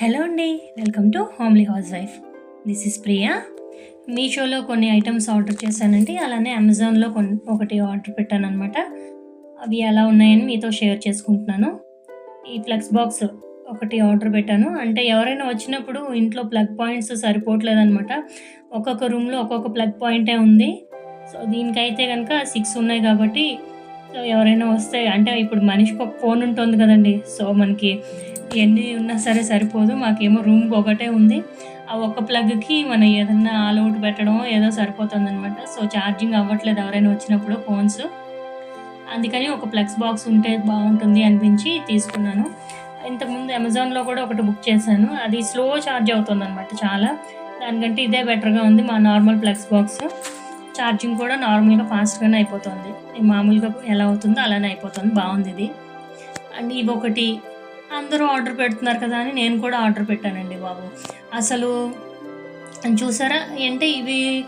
Hello అండి welcome to homely house wife. This is Priya. మీషోలో కొన్ని ఐటమ్స్ ఆర్డర్ చేశానండి అలానే అమెజాన్లో కొన్ని ఒకటి ఆర్డర్ పెట్టాను అనమాట అవి ఎలా ఉన్నాయని మీతో షేర్ చేసుకుంటున్నాను. ఈ ఫ్లెక్స్ బాక్స్ ఒకటి ఆర్డర్ పెట్టాను. అంటే ఎవరైనా వచ్చినప్పుడు ఇంట్లో ప్లగ్ పాయింట్స్ సరిపోవట్లేదనమాట ఒక్కొక్క రూమ్లో ఒక్కొక్క ప్లగ్ పాయింటే ఉంది. సో దీనికైతే కనుక సిక్స్ ఉన్నాయి కాబట్టి సో ఎవరైనా వస్తే అంటే ఇప్పుడు మనిషికి ఒక ఫోన్ ఉంటుంది కదండి. సో మనకి ఎన్ని ఉన్నా సరే సరిపోదు. మాకేమో రూమ్కి ఒకటే ఉంది. ఆ ఒక్క ప్లగ్కి మనం ఏదన్నా ఆల్ అవుట్ పెట్టడం ఏదో సరిపోతుంది అనమాట సో ఛార్జింగ్ అవ్వట్లేదు ఎవరైనా వచ్చినప్పుడు ఫోన్స్. అందుకని ఒక ప్లగ్స్ బాక్స్ ఉంటే బాగుంటుంది అనిపించి తీసుకున్నాను. ఇంతకుముందు అమెజాన్లో కూడా ఒకటి బుక్ చేశాను. అది స్లో ఛార్జ్ అవుతుంది అనమాట చాలా. దానికంటే ఇదే బెటర్గా ఉంది మా నార్మల్ ప్లగ్స్ బాక్స్. ఛార్జింగ్ కూడా నార్మల్గా ఫాస్ట్గానే అయిపోతుంది. మామూలుగా ఎలా అవుతుందో అలానే అయిపోతుంది. బాగుంది ఇది. అండ్ ఇవి ఒకటి అందరూ ఆర్డర్ పెడుతున్నారు కదా అని నేను కూడా ఆర్డర్ పెట్టానండి బాబు. అసలు చూసారా? అంటే ఇవి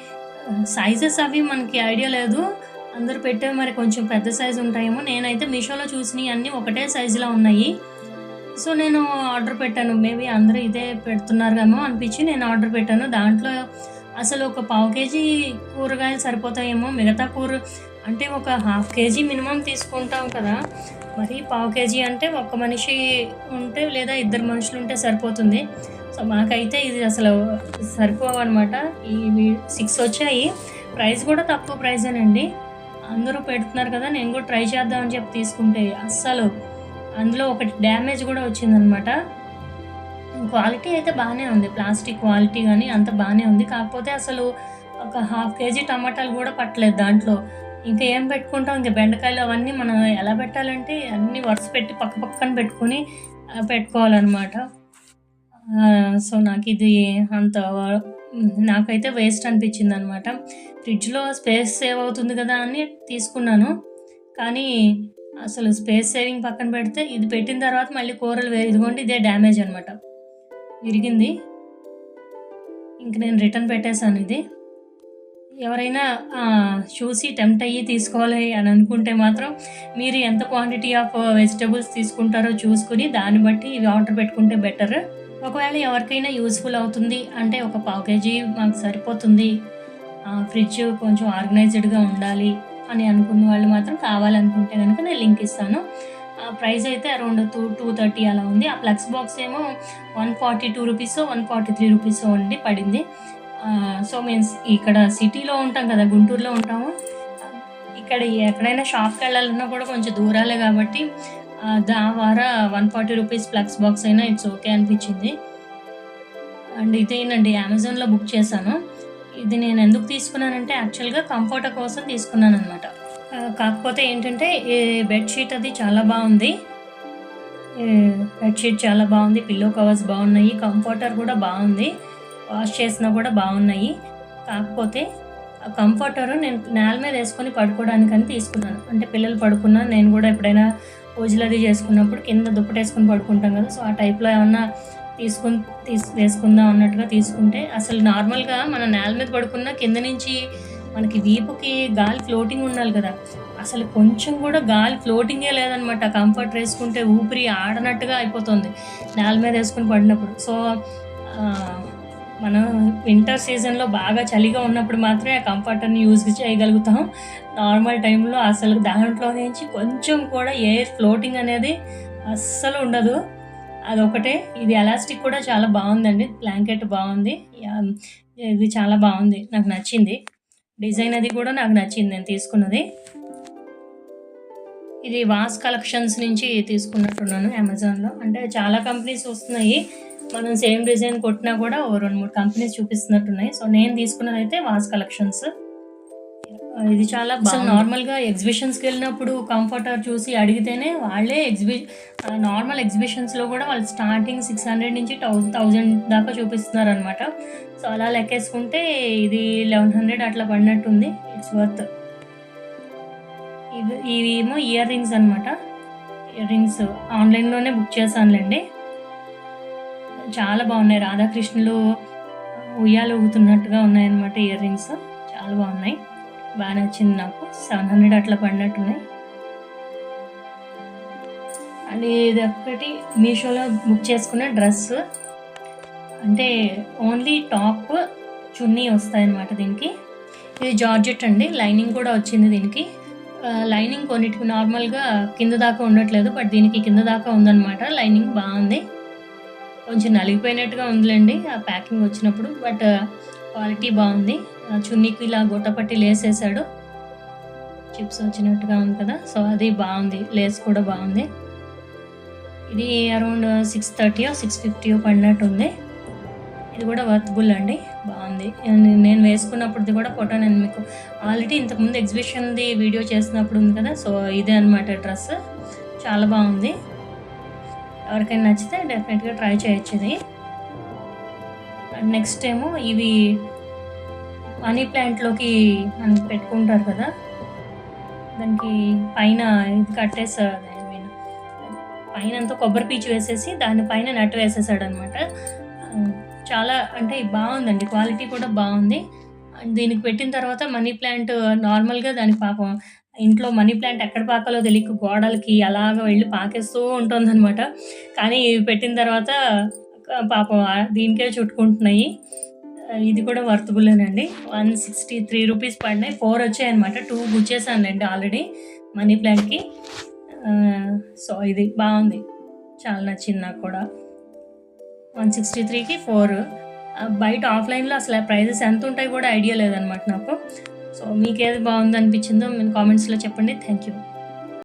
సైజెస్ అవి మనకి ఐడియా లేదు. అందరూ పెట్టే మరి కొంచెం పెద్ద సైజు ఉంటాయేమో. నేనైతే మీషోలో చూసినవి అన్నీ ఒకటే సైజులో ఉన్నాయి. సో నేను ఆర్డర్ పెట్టాను. మేబీ అందరూ ఇదే పెడుతున్నారు కమో అనిపించి నేను ఆర్డర్ పెట్టాను. దాంట్లో అసలు ఒక పావు కేజీ కూరగాయలు సరిపోతాయేమో. మిగతా కూర అంటే ఒక హాఫ్ కేజీ మినిమం తీసుకుంటాం కదా. మరి పావు కేజీ అంటే ఒక మనిషి ఉంటే లేదా ఇద్దరు మనుషులు ఉంటే సరిపోతుంది. సో మాకైతే ఇది అసలు సరిపోవన్నమాట. ఇవి సిక్స్ వచ్చాయి. ప్రైస్ కూడా తక్కువ ప్రైజేనండి అందరూ పెడుతున్నారు కదా నేను కూడా ట్రై చేద్దామని చెప్పి తీసుకుంటే అస్సలు. అందులో ఒకటి డ్యామేజ్ కూడా వచ్చిందనమాట క్వాలిటీ అయితే బాగానే ఉంది. ప్లాస్టిక్ క్వాలిటీ కానీ అంత బాగానే ఉంది. కాకపోతే అసలు ఒక హాఫ్ కేజీ టమాటాలు కూడా పట్టలేదు దాంట్లో. ఇంకా ఏం పెట్టుకుంటాం? ఇంకా బెండకాయలు అవన్నీ మనం ఎలా పెట్టాలంటే అన్నీ వరుస పెట్టి పక్క పక్కన పెట్టుకొని పెట్టుకోవాలన్నమాట. సో నాకు ఇది అంత నాకైతే వేస్ట్ అనిపించింది అనమాట ఫ్రిడ్జ్లో స్పేస్ సేవ్ అవుతుంది కదా అని తీసుకున్నాను. కానీ అసలు స్పేస్ సేవింగ్ పక్కన పెడితే ఇది పెట్టిన తర్వాత మళ్ళీ కూరలు వేరు ఇదిగోండి ఇదే డ్యామేజ్ అనమాట విరిగింది. ఇంక నేను రిటర్న్ పెట్టేశాను ఇది. ఎవరైనా చూసి టెంప్ట్ అయ్యి తీసుకోవాలి అని అనుకుంటే మాత్రం మీరు ఎంత క్వాంటిటీ ఆఫ్ వెజిటబుల్స్ తీసుకుంటారో చూసుకుని దాన్ని బట్టి ఇవి ఆర్డర్ పెట్టుకుంటే బెటర్. ఒకవేళ ఎవరికైనా యూస్ఫుల్ అవుతుంది అంటే ఒక పావు కేజీ మాకు సరిపోతుంది. ఫ్రిడ్జ్ కొంచెం ఆర్గనైజ్డ్గా ఉండాలి అని అనుకున్న వాళ్ళు మాత్రం కావాలనుకుంటే కనుక నేను లింక్ ఇస్తాను. ఆ, ప్రైస్ అయితే అరౌండ్ టూ టూ థర్టీ అలా ఉంది. ఆ ప్లక్స్ బాక్స్ ఏమో one forty two rupees one forty three rupees ఉండి పడింది. సో మీన్స్ ఇక్కడ సిటీలో ఉంటాం కదా గుంటూరులో ఉంటాము. ఇక్కడ ఎక్కడైనా షాప్కి వెళ్ళాలన్నా కూడా కొంచెం దూరాలే కాబట్టి దా వార వన్ ఫార్టీ రూపీస్ ప్లక్స్ బాక్స్ అయినా ఇట్స్ ఓకే అనిపించింది. అండ్ ఇదేనండి అమెజాన్లో బుక్ చేశాను. ఇది నేను ఎందుకు తీసుకున్నానంటే యాక్చువల్గా కంఫర్ట్ కోసం తీసుకున్నాను అనమాట కాకపోతే ఏంటంటే ఈ బెడ్షీట్ అది చాలా బాగుంది. బెడ్షీట్ చాలా బాగుంది పిల్లో కవర్స్ బాగున్నాయి కంఫర్టర్ కూడా బాగుంది. వాష్ చేసినా కూడా బాగున్నాయి. కాకపోతే ఆ కంఫర్టరు నేను నేల మీద వేసుకొని పడుకోవడానికని తీసుకున్నాను. అంటే పిల్లలు పడుకున్నా నేను కూడా ఎప్పుడైనా పూజలు అది చేసుకున్నప్పుడు కింద దుప్పటేసుకొని పడుకుంటాం కదా సో ఆ టైప్లో ఏమన్నా తీసుకుని తీసు వేసుకుందాం అన్నట్టుగా తీసుకుంటే అసలు నార్మల్గా మన నేల మీద పడుకున్న కింద నుంచి మనకి వీపుకి గాలి ఫ్లోటింగ్ ఉండాలి కదా అసలు కొంచెం కూడా గాలి ఫ్లోటింగే లేదనమాట. కంఫర్ట్ వేసుకుంటే ఊపిరి ఆడనట్టుగా అయిపోతుంది. నేల మీద వేసుకుని పడినప్పుడు. సో మనం వింటర్ సీజన్లో బాగా చలిగా ఉన్నప్పుడు మాత్రమే ఆ కంఫర్టర్ని యూజ్ చేయగలుగుతాం. నార్మల్ టైంలో అసలు దాంట్లో నుంచి కొంచెం కూడా ఎయిర్ ఫ్లోటింగ్ అనేది అస్సలు ఉండదు. అదొకటే. ఇది ఎలాస్టిక్ కూడా చాలా బాగుందండి. బ్లాంకెట్ బాగుంది. యా, ఇది చాలా బాగుంది. నాకు నచ్చింది. డిజైన్ అది కూడా నాకు నచ్చింది నేను తీసుకున్నది. ఇది వాస్ కలెక్షన్స్ నుంచి తీసుకున్నట్టున్నాను అమెజాన్లో. అంటే చాలా కంపెనీస్ వస్తున్నాయి. మనం సేమ్ డిజైన్ కొట్టినా కూడా ఓ రెండు మూడు కంపెనీస్ చూపిస్తున్నట్టున్నాయి. సో నేను తీసుకున్నది అయితే వాస్ కలెక్షన్స్. ఇది చాలా బాగా నార్మల్గా ఎగ్జిబిషన్స్కి వెళ్ళినప్పుడు కంఫర్టర్ చూసి అడిగితేనే వాళ్ళే ఎగ్జిబి నార్మల్ ఎగ్జిబిషన్స్లో కూడా వాళ్ళు స్టార్టింగ్ సిక్స్ హండ్రెడ్ నుంచి టౌ థౌజండ్ దాకా చూపిస్తున్నారు అనమాట సో అలా లెక్కేసుకుంటే ఇది లెవెన్ హండ్రెడ్ అట్లా పడినట్టుంది. It's worth. ఇది ఇవి ఏమో ఇయర్ రింగ్స్ అనమాట ఇయర్ రింగ్స్ ఆన్లైన్లోనే బుక్ చేశానులేండి. చాలా బాగున్నాయి. రాధాకృష్ణులు ఉయ్యాలు ఊగుతున్నట్టుగా ఉన్నాయన్నమాట ఇయర్ రింగ్స్. చాలా బాగున్నాయి. బాగా నచ్చింది నాకు. సెవెన్ హండ్రెడ్ అట్లా పడినట్టున్నాయి. అండ్ ఇది ఒక్కటి మీషోలో బుక్ చేసుకున్న డ్రెస్. అంటే ఓన్లీ టాప్ చున్నీ వస్తాయన్నమాట దీనికి. ఇది జార్జెట్ అండి. లైనింగ్ కూడా వచ్చింది దీనికి. లైనింగ్ కొన్నిటికి నార్మల్గా కింద దాకా ఉండట్లేదు బట్ దీనికి కింద దాకా ఉందన్నమాట. లైనింగ్ బాగుంది. కొంచెం నలిగిపోయినట్టుగా ఉందిలేండి ఆ ప్యాకింగ్ వచ్చినప్పుడు బట్ క్వాలిటీ బాగుంది. ఆ, చున్నీకి ఇలా గొట్టపట్టి లేస్ వేసాడు చిప్స్ వచ్చినట్టుగా ఉంది కదా సో అది బాగుంది. లేస్ కూడా బాగుంది. ఇది అరౌండ్ సిక్స్ థర్టీయో సిక్స్ ఫిఫ్టీయో పడినట్టు ఉంది ఇది కూడా వర్త్బుల్ అండి. బాగుంది. నేను- వేసుకున్నప్పుడుది కూడా ఫోటో నేను మీకు ఆల్రెడీ ఇంతకుముందు ఎగ్జిబిషన్ది వీడియో చేసినప్పుడు ఉంది కదా సో ఇదే అనమాట డ్రెస్. చాలా బాగుంది. ఎవరికైనా నచ్చితే డెఫినెట్గా ట్రై చేయొచ్చు ఇది. నెక్స్ట్ ఏమో ఇవి మనీ ప్లాంట్లోకి మనం పెట్టుకుంటారు కదా దానికి పైన ఇది కట్టేసారు I పైన అంతా కొబ్బరి పీచు వేసేసి దానిపైన నట్టు వేసేసాడు అనమాట చాలా అంటే బాగుందండి క్వాలిటీ కూడా బాగుంది. అండ్ దీనికి పెట్టిన తర్వాత మనీ ప్లాంట్ నార్మల్గా దానికి పాపం ఇంట్లో మనీ ప్లాంట్ ఎక్కడ పాకాలో తెలియక గోడలకి అలాగ వెళ్ళి పాకేస్తూ ఉంటుందన్నమాట. కానీ పెట్టిన తర్వాత పాపం దీనికే చుట్టుకుంటున్నాయి. ఇది కూడా వర్తబుల్లేనండి వన్ సిక్స్టీ త్రీ రూపీస్ పడినాయి. ఫోర్ వచ్చాయి అనమాట టూ గుచ్చేసానులేండి ఆల్రెడీ మనీ ప్లాంట్కి. సో ఇది బాగుంది. చాలా నచ్చింది నాకు కూడా. వన్ సిక్స్టీ త్రీకి ఫోర్. బయట ఆఫ్లైన్లో అసలు ప్రైజెస్ ఎంత ఉంటాయి కూడా ఐడియా లేదనమాట నాకు. సో మీకు ఏది బాగుంది అనిపించిందో మీరు కామెంట్స్లో చెప్పండి. Thank you.